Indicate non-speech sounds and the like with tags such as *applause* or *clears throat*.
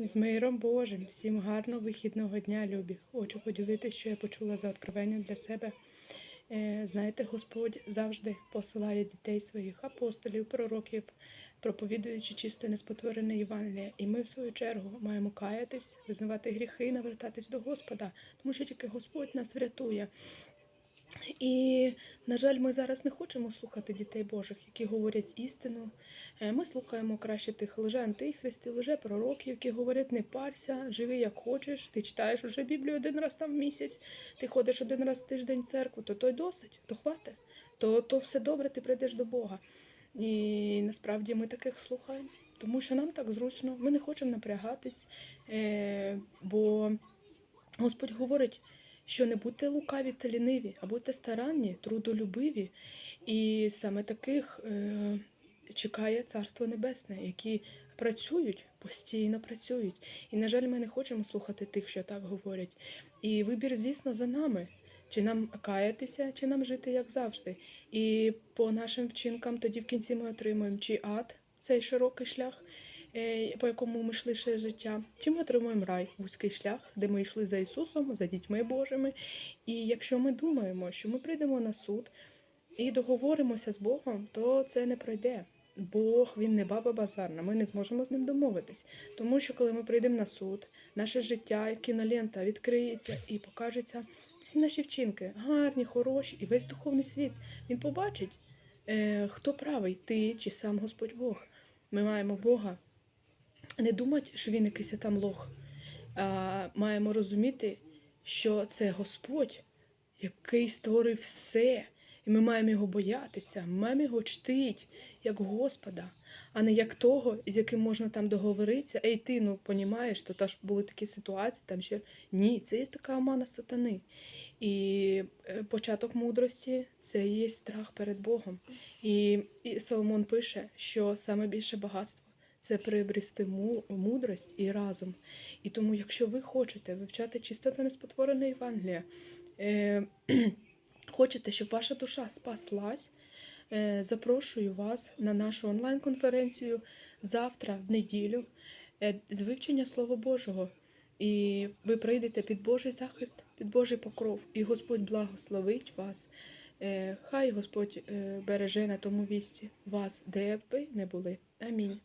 З миром Божим, всім гарного вихідного дня, любі. Хочу поділитися, що я почула за откровенням для себе. Е, Знаєте, Господь завжди посилає дітей своїх апостолів, пророків, проповідуючи чисто неспотворене Євангеліє. І ми, в свою чергу, маємо каятись, визнавати гріхи навертатись до Господа, тому що тільки Господь нас врятує. І, на жаль, ми зараз не хочемо слухати дітей Божих, які говорять істину. Е, Ми слухаємо краще тих лже-антихристів, лже-пророків, які говорять, не парся, живи як хочеш, ти читаєш уже Біблію один раз там в місяць, ти ходиш один раз в тиждень в церкву, то то й досить, то хватить, то, то все добре, ти прийдеш до Бога. І насправді ми таких слухаємо, тому що нам так зручно, ми не хочемо напрягатись, е, бо Господь говорить, що не будьте лукаві та ліниві, а будьте старанні, трудолюбиві. І саме таких е, чекає Царство Небесне, які працюють, постійно працюють. І, на жаль, ми не хочемо слухати тих, що так говорять. І вибір, звісно, за нами. Чи нам каятися, чи нам жити як завжди. І по нашим вчинкам тоді в кінці ми отримуємо чи ад, цей широкий шлях, по якому ми йшли ще життя, чи ми отримуємо рай, вузький шлях, де ми йшли за Ісусом, за дітьми Божими. І якщо ми думаємо, що ми прийдемо на суд і договоримося з Богом, то це не пройде. Бог він не баба базарна, ми не зможемо з ним домовитись. Тому що коли ми прийдемо на суд, наше життя, як кінолента, відкриється і покажеться всі наші вчинки, гарні, хороші, і весь духовний світ. Він побачить, е, хто правий, ти чи сам Господь Бог. Ми маємо Бога не думати, що він якийсь там лох, а маємо розуміти, що це Господь, який створив все. І ми маємо його боятися, ми маємо його чтити як Господа, а не як того, з яким можна там договоритися. Ей, ти, ну понімаєш, то теж були такі ситуації, там ще ні, це є така омана сатани. І е, початок мудрості це є страх перед Богом. І, і Соломон пише, що саме більше багатство це приобрести мудрость і разум. І тому, якщо ви хочете вивчати чисто та неспотворене Євангеліє, е, *clears throat* хочете, щоб ваша душа спаслась, е, запрошую вас на нашу онлайн-конференцію завтра, в неділю, е, з вивчення Слова Божого. І ви прийдете під Божий захист, під Божий покров, і Господь благословить вас. Е, Хай Господь е, береже на тому місці вас, де б ви не були. Амінь.